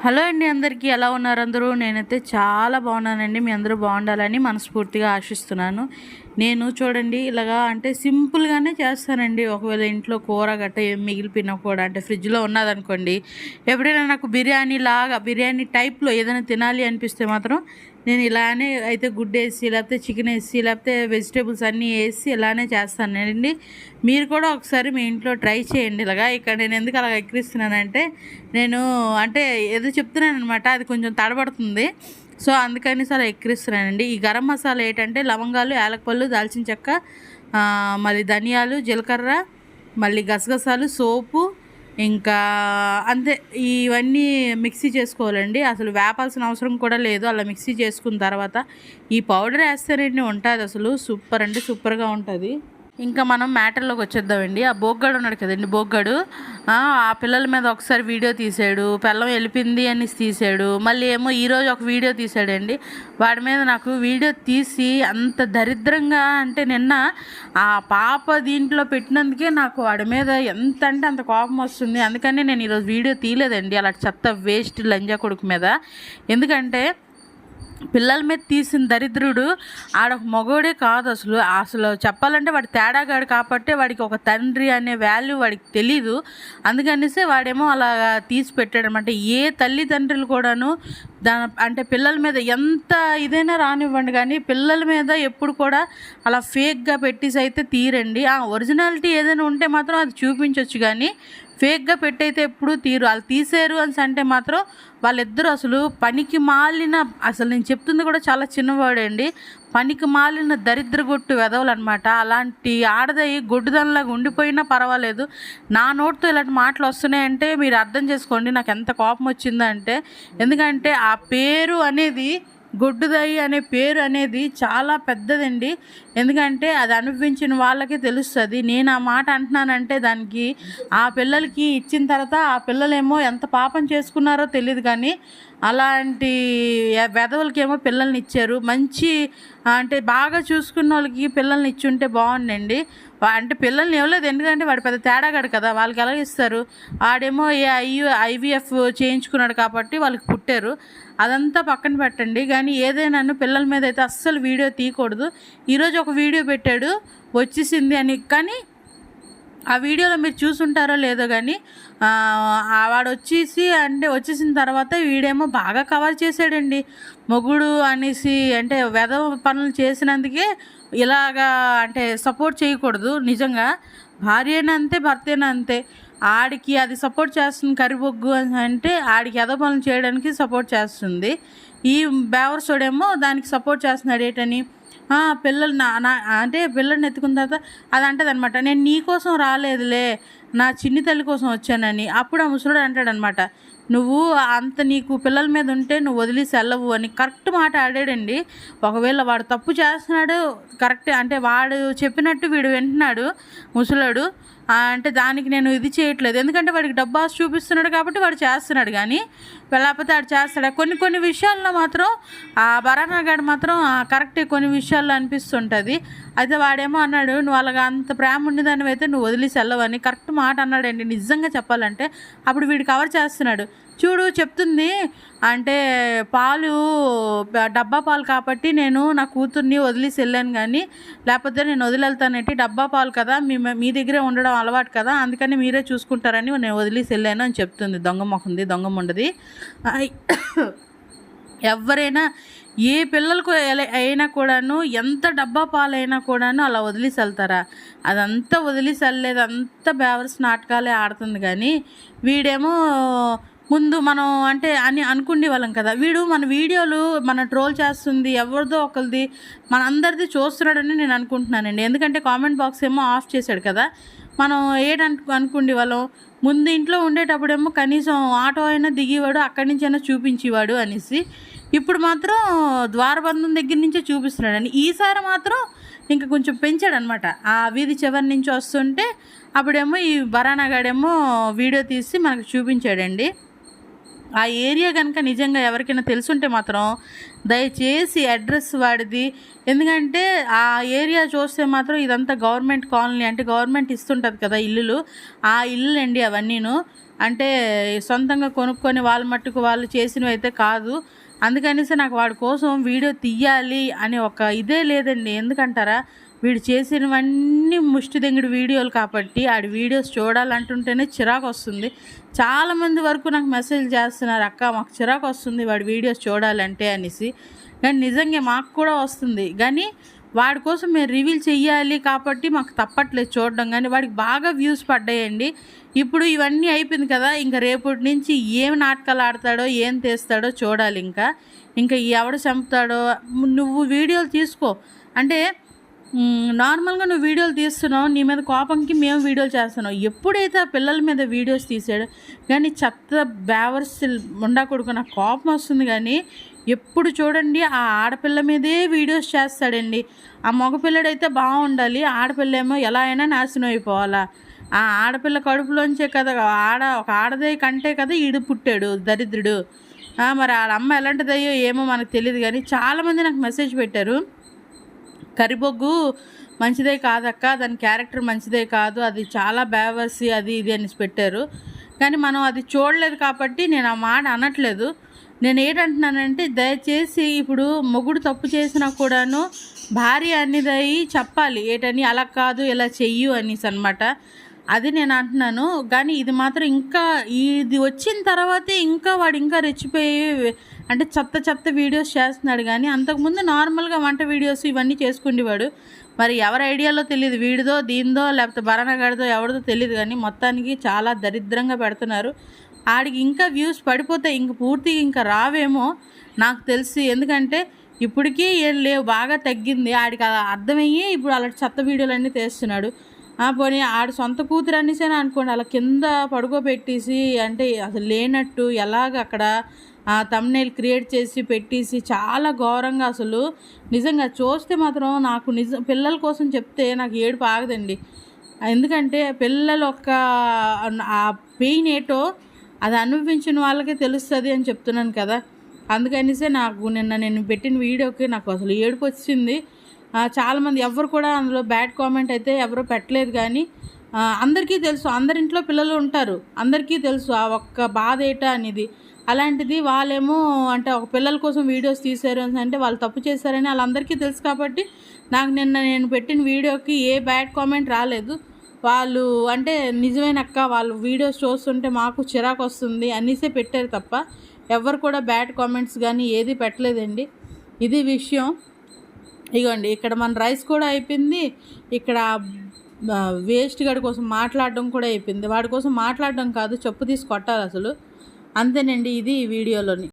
Hello అండి అందరికీ ఎలా ఉన్నారు అందరూ? నేనైతే చాలా బాగున్నానండి. మీ అందరూ బాగుండాలని మనస్ఫూర్తిగా ఆశిస్తున్నాను. నేను చూడండి ఇలాగా అంటే సింపుల్గానే చేస్తానండి. ఒకవేళ ఇంట్లో కూర గట్ట ఏం మిగిలిపోయినా కూడా అంటే ఫ్రిడ్జ్లో ఉన్నదనుకోండి ఎప్పుడైనా నాకు బిర్యానీ లాగా బిర్యానీ టైప్లో ఏదైనా తినాలి అనిపిస్తే మాత్రం నేను ఇలానే అయితే గుడ్డు వేసి లేకపోతే చికెన్ వేసి లేకపోతే వెజిటేబుల్స్ అన్నీ వేసి ఇలానే చేస్తానండి మీరు కూడా ఒకసారి మీ ఇంట్లో ట్రై చేయండి ఇలాగా. ఇక్కడ నేను ఎందుకు అలా ఎక్కిరిస్తున్నానంటే నేను అంటే ఏదో చెప్తున్నాను అనమాట అది కొంచెం తడబడుతుంది. సో అందుకని సార్ ఎక్కిరిస్తున్నానండి. ఈ గరం మసాలా ఏంటంటే లవంగాలు యాలకపళ్ళు దాల్చిన చెక్క మళ్ళీ ధనియాలు జీలకర్ర మళ్ళీ గసగసాలు సోపు ఇంకా అంతే ఇవన్నీ మిక్సీ చేసుకోవాలండి. అసలు వేపాల్సిన అవసరం కూడా లేదు. అలా మిక్సీ చేసుకున్న తర్వాత ఈ పౌడర్ వేస్తేనండి ఉంటుంది అసలు. సూపర్ అంటే సూపర్గా ఉంటుంది. ఇంకా మనం మ్యాటర్లోకి వచ్చేద్దామండి. ఆ బోగ్గాడు ఉన్నాడు కదండి బోగ్గాడు. ఆ పిల్లల మీద ఒకసారి వీడియో తీసాడు పిల్లం వెళ్ళిపోయింది అని తీసాడు. మళ్ళీ ఏమో ఈరోజు ఒక వీడియో తీసాడండి. వాడి మీద నాకు వీడియో తీసి అంత దరిద్రంగా అంటే నిన్న ఆ పాప దీంట్లో పెట్టినందుకే నాకు వాడి మీద ఎంత అంటే అంత కోపం వస్తుంది. అందుకని నేను ఈరోజు వీడియో తీయలేదండి. అలా చెత్త వేస్ట్ లంజా కొడుకు మీద. ఎందుకంటే పిల్లల మీద తీసిన దరిద్రుడు ఆడ ఒక మగోడే కాదు అసలు. అసలు చెప్పాలంటే వాడు తేడాగాడు కాబట్టి వాడికి ఒక తండ్రి అనే వాల్యూ వాడికి తెలీదు. అందుకనేసి వాడేమో అలా తీసి పెట్టాడు అనమాట ఏ తల్లిదండ్రులు కూడాను దాని అంటే పిల్లల మీద ఎంత ఇదైనా రానివ్వండి కానీ పిల్లల మీద ఎప్పుడు కూడా అలా ఫేక్గా పెట్టేసి అయితే తీరండి. ఆ ఒరిజినాలిటీ ఏదైనా ఉంటే మాత్రం అది చూపించవచ్చు కానీ ఫేక్గా పెట్టయితే ఎప్పుడు తీరు. వాళ్ళు తీసారు అని అంటే మాత్రం వాళ్ళిద్దరూ అసలు పనికి మాలిన అసలు నేను చెప్తుంది కూడా చాలా చిన్నవాడండి పనికి మాలిన దరిద్ర గొట్టు వెదవలు అనమాట అలాంటి ఆడదయి గొడ్డుదనలాగా ఉండిపోయినా పర్వాలేదు. నా నోటితో ఇలాంటి మాటలు వస్తున్నాయంటే మీరు అర్థం చేసుకోండి నాకు ఎంత కోపం వచ్చిందంటే ఎందుకంటే ఆ పేరు అనేది గొడ్డుదయ్యి అనే పేరు అనేది చాలా పెద్దదండి. ఎందుకంటే అది అనుభవించిన వాళ్ళకే తెలుస్తుంది. నేను ఆ మాట అంటున్నానంటే దానికి ఆ పిల్లలకి ఇచ్చిన తర్వాత ఆ పిల్లలేమో ఎంత పాపం చేసుకున్నారో తెలియదు కానీ అలాంటి వెధవులకేమో పిల్లల్ని ఇచ్చారు. మంచి అంటే బాగా చూసుకున్న వాళ్ళకి పిల్లల్ని ఇచ్చుంటే బాగుండండి. అంటే పిల్లల్ని ఇవ్వలేదు. ఎందుకంటే వాడు పెద్ద తేడాగాడు కదా. వాళ్ళకి ఎలా ఇస్తారు? ఆడేమో ఏ ఐయు ఐవీఎఫ్ చేయించుకున్నాడు కాబట్టి వాళ్ళకి పుట్టారు. అదంతా పక్కన పెట్టండి. కానీ ఏదైనా పిల్లల మీద అయితే అస్సలు వీడియో తీయకూడదు. ఈరోజు ఒక వీడియో పెట్టాడు. వచ్చేసింది అని. కానీ ఆ వీడియోలో మీరు చూసుంటారో లేదో కానీ ఆ, వాడు వచ్చేసి అంటే వచ్చేసిన తర్వాత వీడేమో బాగా కవర్ చేసాడండి మొగుడు అనేసి అంటే వెధవ పనులు చేసినందుకే ఇలాగా అంటే సపోర్ట్ చేయకూడదు నిజంగా. భార్య అయినా అంతే అంతే. ఆడికి అది సపోర్ట్ చేస్తుంది కరిబొగ్గు అంటే ఆడికి ఎదో పనులు చేయడానికి సపోర్ట్ చేస్తుంది. ఈ బేవర్సోడేమో దానికి సపోర్ట్ చేస్తున్నాడు ఏంటని పిల్లలు నా నా అంటే పిల్లల్ని ఎత్తుకున్న తర్వాత అది అంటది అనమాట నేను నీ కోసం రాలేదులే నా చిన్ని తల్లి కోసం వచ్చానని. అప్పుడు ఆ ముసలుడు అంటాడనమాట నువ్వు అంత నీకు పిల్లల మీద ఉంటే నువ్వు వదిలేసి వెళ్ళవు అని కరెక్ట్ మాట ఆడాడండి. ఒకవేళ వాడు తప్పు చేస్తున్నాడు కరెక్ట్ అంటే వాడు చెప్పినట్టు వీడు వింటున్నాడు ముసలాడు. అంటే దానికి నేను ఇది చేయట్లేదు. ఎందుకంటే వాడికి డబ్బు ఆశ చూపిస్తున్నాడు కాబట్టి వాడు చేస్తున్నాడు కానీ లేకపోతే వాడు చేస్తాడు. కొన్ని కొన్ని విషయాల్లో మాత్రం ఆ బరానాగాడు మాత్రం కరెక్ట్ కరెక్టే కొన్ని విషయాల్లో అనిపిస్తుంటుంది. అయితే వాడేమో అన్నాడు నువ్వు అలాగా అంత ప్రేమ ఉండేదాన్ని అయితే నువ్వు వదిలేసి వెళ్ళవని. కరెక్ట్ మాట అన్నాడండి. నిజంగా చెప్పాలంటే అప్పుడు వీడు కవర్ చేస్తున్నాడు. చూడు చెప్తుంది. అంటే పాలు డబ్బా పాలు కాబట్టి నేను నా కూతుర్ని వదిలేసి వెళ్ళాను కానీ లేకపోతే నేను వదిలేళ్తానంటే డబ్బా పాలు కదా మీ మీ దగ్గరే ఉండడం అలవాటు కదా అందుకని మీరే చూసుకుంటారని నేను వదిలేసి వెళ్ళాను అని చెప్తుంది. దొంగ మొహంది దొంగ ఉండదు ఎవరైనా ఏ పిల్లలకు ఎలా- అయినా కూడాను ఎంత డబ్బా పాలైనా కూడాను అలా వదిలేసి వెళ్తారా? అదంతా వదిలేసి వెళ్ళలేదు. అంత బేవర్స్ నాటకాలే ఆడుతుంది కానీ వీడేమో ముందు మనం అంటే అని అనుకునే వాళ్ళం కదా. వీడు మన వీడియోలు మన ట్రోల్ చేస్తుంది ఎవరిదో ఒకరిది మన అందరిది చూస్తున్నాడని నేను అనుకుంటున్నానండి. ఎందుకంటే కామెంట్ బాక్స్ ఏమో ఆఫ్ చేశాడు కదా. మనం ఏడను అనుకుండే వాళ్ళం ముందు ఇంట్లో ఉండేటప్పుడేమో కనీసం ఆటో అయినా దిగేవాడు అక్కడి నుంచి అయినా చూపించేవాడు అనేసి. ఇప్పుడు మాత్రం ద్వారబంధం దగ్గర నుంచే చూపిస్తున్నాడని ఈసారి మాత్రం ఇంకా కొంచెం పెంచాడనమాట. ఆ వీధి చివరి నుంచి వస్తుంటే అప్పుడేమో ఈ బరానాగాడేమో వీడియో తీసి మనకు చూపించాడండి. ఆ ఏరియా కనుక నిజంగా ఎవరికైనా తెలుసుంటే మాత్రం దయచేసి అడ్రస్ వాడిది. ఎందుకంటే ఆ ఏరియా చూస్తే మాత్రం ఇదంతా గవర్నమెంట్ కాలనీ అంటే గవర్నమెంట్ ఇస్తుంటుంది కదా ఇల్లులు. ఆ ఇల్లు అండి అవన్నీను. అంటే సొంతంగా కొనుక్కొని వాళ్ళ మట్టుకు వాళ్ళు చేసినవి అయితే కాదు. అందుకనేసి నాకు వాడి కోసం వీడియో తీయాలి అనే ఒక ఇదే లేదండి. ఎందుకంటారా? వీడు చేసినవన్నీ ముష్టి దెంగుడు వీడియోలు కాబట్టి ఆడి వీడియోస్ చూడాలంటుంటేనే చిరాకు వస్తుంది చాలామంది వరకు నాకు మెసేజ్ చేస్తున్నారు అక్క మాకు చిరాకు వస్తుంది వాడి వీడియోస్ చూడాలంటే అనేసి. కానీ నిజంగా మాకు కూడా వస్తుంది. కానీ వాడి కోసం మేము రివీల్ చెయ్యాలి కాబట్టి మాకు తప్పట్లేదు చూడడం. కానీ వాడికి బాగా వ్యూస్ పడ్డాయండి. ఇప్పుడు ఇవన్నీ అయిపోయింది కదా ఇంకా రేపటి నుంచి ఏం నాటకాలు ఆడతాడో ఏం తీస్తాడో చూడాలి ఇంకా. ఇంకా ఎవడు చంపుతాడో నువ్వు వీడియోలు తీసుకో. అంటే నార్మల్గా నువ్వు వీడియోలు తీస్తున్నావు నీ మీద కోపంకి మేము వీడియోలు చేస్తున్నావు ఎప్పుడైతే ఆ పిల్లల మీద వీడియోస్ తీసాడు కానీ చెత్త బ్యావర్స్ ఉండకూడదు నాకు కోపం వస్తుంది కానీ ఎప్పుడు చూడండి ఆ ఆడపిల్ల మీదే వీడియోస్ చేస్తాడండి. ఆ మగపిల్లడైతే బాగుండాలి ఆడపిల్ల ఏమో ఎలా అయినా నాశనం అయిపోవాలా. ఆ ఆడపిల్ల కడుపులోంచే కదా ఆడ ఒక ఆడదే కంటే కదా ఈడు పుట్టాడు దరిద్రుడు. మరి వాళ్ళ అమ్మ ఎలాంటిదయ్యో ఏమో మనకు తెలియదు కానీ చాలామంది నాకు మెసేజ్ పెట్టారు. కరిబొగ్గు మంచిదే కాదక్క దాని క్యారెక్టర్ మంచిదే కాదు అది చాలా బేవర్సి అది ఇది అని పెట్టారు. కానీ మనం అది చూడలేదు కాబట్టి నేను ఆ మాట అనట్లేదు. నేను ఏంటంటున్నానంటే దయచేసి ఇప్పుడు మొగుడు తప్పు చేసినా కూడాను భార్య అనేది చెప్పాలి ఏటని? అలా కాదు ఇలా చెయ్యు అనేసి అనమాట అది నేను అంటున్నాను. కానీ ఇది మాత్రం ఇంకా ఇది వచ్చిన తర్వాతే ఇంకా వాడు ఇంకా రెచ్చిపోయి అంటే చెత్త చెత్త వీడియోస్ చేస్తున్నాడు. కానీ అంతకుముందు నార్మల్గా వంట వీడియోస్ ఇవన్నీ చేసుకునేవాడు మరి ఎవరి ఐడియాలో తెలియదు. వీడిదో దీందో లేకపోతే భరణగాడిదో ఎవరిదో తెలియదు. కానీ మొత్తానికి చాలా దరిద్రంగా పెడుతున్నారు. ఆడికి ఇంకా వ్యూస్ పడిపోతే ఇంక పూర్తిగా ఇంకా రావేమో నాకు తెలిసి. ఎందుకంటే ఇప్పటికీ ఏం లేవు. బాగా తగ్గింది. ఆడికి అర్థమయ్యి ఇప్పుడు అలాంటి చెత్త వీడియోలన్నీ తీస్తున్నాడు. పోనీ ఆడ సొంత కూతురు అనేసే అనుకోండి. అలా కింద పడుకోబెట్టేసి అంటే అసలు లేనట్టు ఎలాగ అక్కడ తమ్నేల్ క్రియేట్ చేసి పెట్టేసి చాలా ఘోరంగా అసలు. నిజంగా చూస్తే మాత్రం నాకు నిజం పిల్లల కోసం చెప్తే నాకు ఏడుపు ఆగదండి. ఎందుకంటే పిల్లలు ఒక ఆ పెయిన్ ఏటో అది అనుభవించిన వాళ్ళకే తెలుస్తుంది అని చెప్తున్నాను కదా. అందుకనిసే నాకు నిన్న నేను పెట్టిన వీడియోకి నాకు అసలు ఏడుపు వచ్చింది. చాలామంది ఎవరు కూడా అందులో బ్యాడ్ కామెంట్ అయితే ఎవరు పెట్టలేదు కానీ అందరికీ తెలుసు అందరింట్లో పిల్లలు ఉంటారు అందరికీ తెలుసు ఆ ఒక్క బాధ ఏటా అనేది. అలాంటిది వాళ్ళేమో అంటే ఒక పిల్లల కోసం వీడియోస్ తీశారు అంటే వాళ్ళు తప్పు చేశారని వాళ్ళందరికీ తెలుసు కాబట్టి నాకు నిన్న నేను పెట్టిన వీడియోకి ఏ బ్యాడ్ కామెంట్ రాలేదు. వాళ్ళు అంటే నిజమేనక్క వాళ్ళు వీడియోస్ చూస్తుంటే మాకు చిరాకు వస్తుంది అనేసే పెట్టారు తప్ప ఎవరు కూడా బ్యాడ్ కామెంట్స్ కానీ ఏది పెట్టలేదండి. ఇది విషయం. ఇగోండి ఇక్కడ మన రైస్ కూడా అయిపోయింది. ఇక్కడ వేస్ట్ గడి కోసం మాట్లాడడం కూడా అయిపోయింది. వాడి కోసం మాట్లాడడం కాదు చెప్పు తీసి కొట్టాలి అసలు. అంతేనండి ఇది వీడియోలోని.